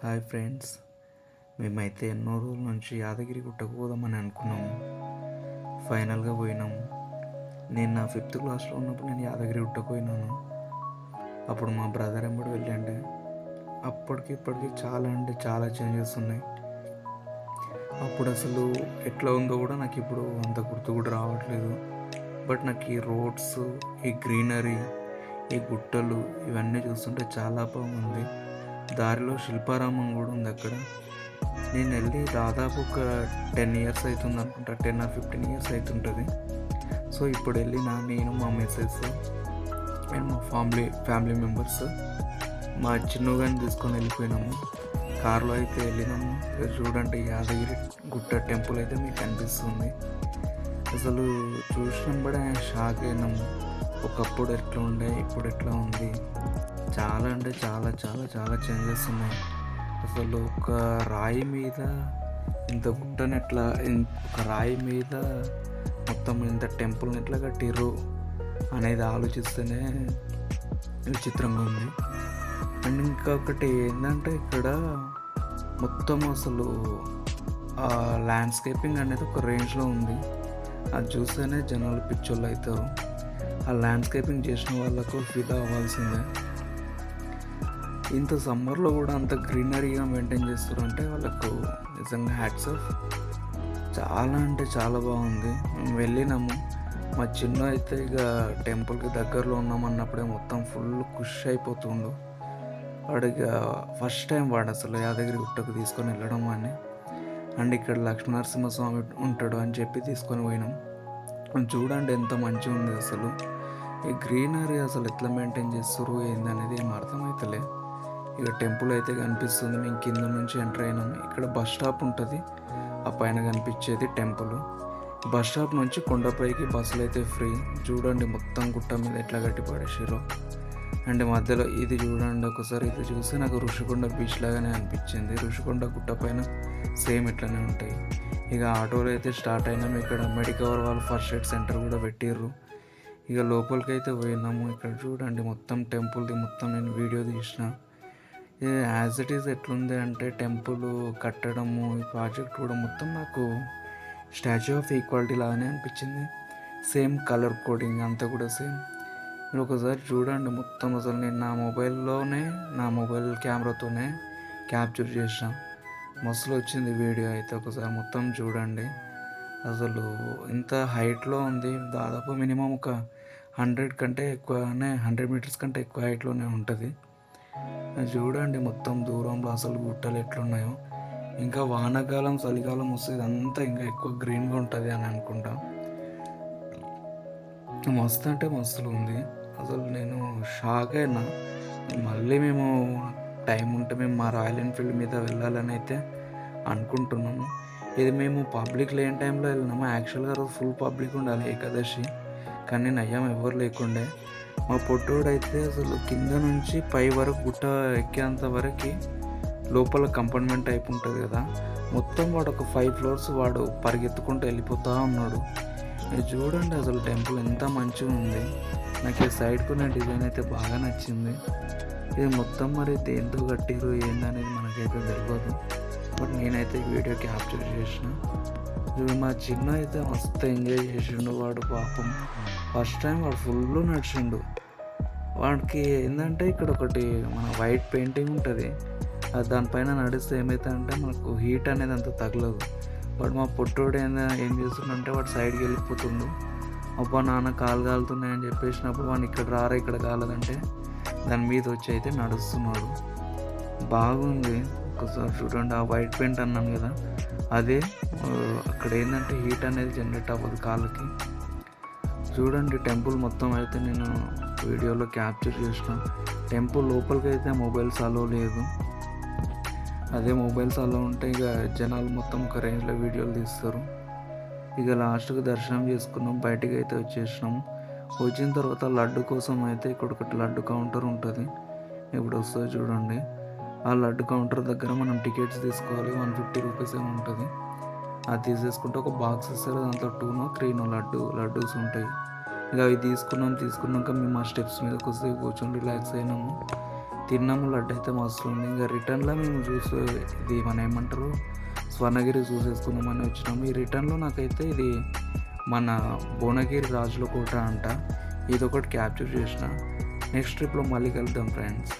Hi friends మేమైతే ఎన్నో రోజుల నుంచి యాదగిరి గుట్టకు పోదామని అనుకున్నాము ఫైనల్గా పోయినాము నేను నా ఫిఫ్త్ క్లాస్లో ఉన్నప్పుడు నేను యాదగిరి గుట్టకు పోయినాను. అప్పుడు మా బ్రదర్ ఎంబడి వెళ్ళండి అప్పటికి ఇప్పటికి చాలా అంటే చాలా చేంజెస్ ఉన్నాయి. అప్పుడు అసలు ఎట్లా ఉందో కూడా నాకు ఇప్పుడు అంత గుర్తు కూడా రావట్లేదు. బట్ నాకు ఈ రోడ్స్ ఈ గ్రీనరీ ఈ గుట్టలు ఇవన్నీ చూస్తుంటే చాలా బాగుంది. దారిలో శిల్పారామం కూడా ఉంది అక్కడ. నేను వెళ్ళి దాదాపు ఒక టెన్ ఇయర్స్ అవుతుంది అనుకుంటా టెన్ ఆర్ ఫిఫ్టీన్ ఇయర్స్ అవుతుంటుంది సో ఇప్పుడు వెళ్ళిన నేను మా మిస్సెస్ అండ్ మా ఫ్యామిలీ ఫ్యామిలీ మెంబర్స్ మా చిన్నగాని తీసుకొని వెళ్ళిపోయినాము. కారులో అయితే వెళ్ళినాము. చూడండి యాదగిరి గుట్ట టెంపుల్ అయితే మీకు కనిపిస్తుంది. అసలు చూసినప్పుడే షాక్ అయినాము. ఒకప్పుడు ఎట్లా ఉండే ఇప్పుడు ఎట్లా ఉంది? చాలా అంటే చాలా చాలా చాలా చేంజెస్ ఉన్నాయి. అసలు ఒక రాయి మీద ఇంత గుట్టని ఎట్లా ఒక రాయి మీద మొత్తం ఇంత టెంపుల్ని ఎట్లా కట్టిర్రు అనేది ఆలోచిస్తేనే విచిత్రంగా ఉంది. అండ్ ఇంకొకటి ఏంటంటే ఇక్కడ మొత్తం అసలు ఆ ల్యాండ్స్కేపింగ్ అనేది ఒక రేంజ్లో ఉంది. అది చూస్తేనే జనాలు పిచ్చోళ్ళు అవుతారు ఆ ల్యాండ్స్కేపింగ్ చేసిన వాళ్ళకు ఫిదా అవ్వాల్సిందే. ఇంత సమ్మర్లో కూడా అంత గ్రీనరీగా మెయింటైన్ చేస్తారు అంటే వాళ్ళకు నిజంగా హ్యాట్స్ ఆఫ్. చాలా అంటే చాలా బాగుంది. మేము వెళ్ళినాము. మా చిన్న అయితే ఇక టెంపుల్కి దగ్గరలో ఉన్నామన్నప్పుడే మొత్తం ఫుల్ ఖుష్ అయిపోతుండు. వాడు ఇక ఫస్ట్ టైం వాడు అసలు యాదగిరి గుట్టకు తీసుకొని వెళ్ళడం అని అండ్ ఇక్కడ లక్ష్మీనరసింహస్వామి ఉంటాడు అని చెప్పి తీసుకొని పోయినాం. చూడండి ఎంత మంచిగా ఉంది అసలు. ఈ గ్రీనరీ అసలు ఎట్లా మెయింటైన్ చేస్తారు ఏందనేది ఏం అర్థమవుతలే ఇక టెంపుల్ అయితే కనిపిస్తుంది. మేము కింద నుంచి ఎంటర్ అయినాము. ఇక్కడ బస్ స్టాప్ ఉంటుంది. ఆ పైన కనిపించేది టెంపుల్. బస్ స్టాప్ నుంచి కొండపైకి బస్సులు అయితే ఫ్రీ. చూడండి మొత్తం గుట్ట మీద ఎట్లా కట్టిపడేసారో అండ్ మధ్యలో ఇది చూడండి ఒకసారి. ఇది చూస్తే నాకు ఋషికొండ బీచ్ లాగానే అనిపించింది. ఋషికొండ గుట్ట పైన సేమ్ ఇట్లానే ఉంటాయి. ఇక ఆటోలు అయితే స్టార్ట్ అయినాం ఇక్కడ మెడికవర్ వాళ్ళు ఫస్ట్ ఎయిడ్ సెంటర్ కూడా పెట్టిర్రు. ఇక లోపలికి అయితే పోయినాము. ఇక్కడ చూడండి మొత్తం టెంపుల్ది మొత్తం నేను వీడియో తీసిన. యాజ్ ఇట్ ఈస్ ఎట్లుంది అంటే టెంపుల్ కట్టడము ఈ ప్రాజెక్ట్ కూడా మొత్తం నాకు స్టాచ్యూ ఆఫ్ ఈక్వాలిటీ లాగానే అనిపించింది. సేమ్ కలర్ కోడింగ్ అంతా కూడా సేమ్ మీరు ఒకసారి చూడండి మొత్తం అసలు నేను నా మొబైల్లోనే నా మొబైల్ కెమెరాతోనే క్యాప్చర్ చేసిన మస్తులు వచ్చింది వీడియో అయితే ఒకసారి మొత్తం చూడండి. అసలు ఇంత హైట్లో ఉంది దాదాపు మినిమం ఒక హండ్రెడ్ కంటే ఎక్కువనే హండ్రెడ్ మీటర్స్ కంటే ఎక్కువ హైట్లోనే ఉంటుంది. చూడండి మొత్తం దూరంలో అసలు గుట్టలు ఎట్లున్నాయో. ఇంకా వానాకాలం చలికాలం వస్తే ఇదంతా ఇంకా ఎక్కువ గ్రీన్గా ఉంటుంది అని అనుకుంటా. మస్తు అంటే మస్తులు ఉంది. అసలు నేను షాక్ అయినా. మళ్ళీ మేము టైం ఉంటే మేము మా రాయల్ ఎన్ఫీల్డ్ మీద వెళ్ళాలని అయితే అనుకుంటున్నాము. ఇది మేము పబ్లిక్ లేని టైంలో వెళ్ళినాము. యాక్చువల్గా రోజు ఫుల్ పబ్లిక్ ఉండాలి ఏకాదశి. కానీ నయ్యం ఎవరు లేకుండే. మా పొట్టోడైతే అసలు కింద నుంచి పై వరకు గుట్ట ఎక్కేంత వరకు లోపల కంపార్ట్మెంట్ టైప్ ఉంటుంది కదా మొత్తం వాడు ఒక ఫైవ్ ఫ్లోర్స్ వాడు పరిగెత్తుకుంటూ వెళ్ళిపోతూ ఉన్నాడు. ఇది చూడండి అసలు టెంపుల్ ఎంత మంచిగా ఉంది. నాకు ఈ సైడ్ నా డిజైన్ అయితే బాగా నచ్చింది. ఇది మొత్తం మరి దేంతో కట్టిరు ఏందనేది మనకైతే తెలియదు బట్ నేనైతే వీడియో క్యాప్చర్ చేసిన. మా చిన్న అయితే మస్తు ఎంజాయ్ చేసిండు వాడు పాపం. ఫస్ట్ టైం వాడు ఫుల్ నడిచిండు. వాడికి ఏంటంటే ఇక్కడ ఒకటి మన వైట్ పెయింటింగ్ ఉంటుంది. అది దానిపైన నడిస్తే ఏమైతే అంటే మనకు హీట్ అనేది అంత తగలదు. వాడు మా పుట్టోడు ఏం ఏం చేస్తుండంటే వాడు సైడ్కి వెళ్ళిపోతుండు. అబ్బా నాన్న కాలు కాలుతున్నాయని చెప్పేసినప్పుడు వాడిని ఇక్కడ రారా ఇక్కడ కాలదంటే దాని మీద వచ్చి అయితే నడుస్తున్నాడు. బాగుంది. ఒక్కసారి చూడండి ఆ వైట్ పెయింట్ అన్నాను కదా అదే అక్కడ ఏంటంటే హీట్ అనేది జనరేట్ అవ్వదు కాళ్ళకి. చూడండి టెంపుల్ మొత్తం అయితే నేను వీడియోలో క్యాప్చర్ చేసిన. టెంపుల్ లోపలికి అయితే మొబైల్స్ అలో లేదు. అదే మొబైల్స్ అలా ఉంటే ఇక జనాలు మొత్తం ఒక రేంజ్లో వీడియోలు తీస్తారు. ఇక లాస్ట్కి దర్శనం చేసుకున్నాం బయటికి అయితే వచ్చేసినాం. వచ్చిన తర్వాత లడ్డు కోసం అయితే ఇక్కడ ఒకటి లడ్డు కౌంటర్ ఉంటుంది. ఇప్పుడు వస్తుంది చూడండి. ఆ లడ్డు కౌంటర్ దగ్గర మనం టికెట్స్ తీసుకోవాలి. వన్ ఫిఫ్టీ రూపీస్ ఏమి ఉంటుంది. అది తీసేసుకుంటే ఒక బాక్స్ ఇస్తారు. దాంట్లో టూనో త్రీనో లడ్డు లడ్డూస్ ఉంటాయి. ఇక అవి తీసుకున్నాం తీసుకున్నాక మేము ఆ స్టెప్స్ మీద కొద్దిసేపు కూర్చొని రిలాక్స్ అయినాము. తిన్నాము. లడ్డు అయితే మస్తు ఉంది. ఇంకా రిటర్న్లో మేము చూసే ఇది మన ఏమంటారు? స్వర్ణగిరి చూసేసుకుందామని వచ్చినాము. ఈ రిటర్న్లో నాకైతే ఇది మన భువనగిరి రాజుల కోట అంట. ఇది ఒకటి క్యాప్చర్ చేసిన నెక్స్ట్ ట్రిప్లో మళ్ళీ కలుద్దాం ఫ్రెండ్స్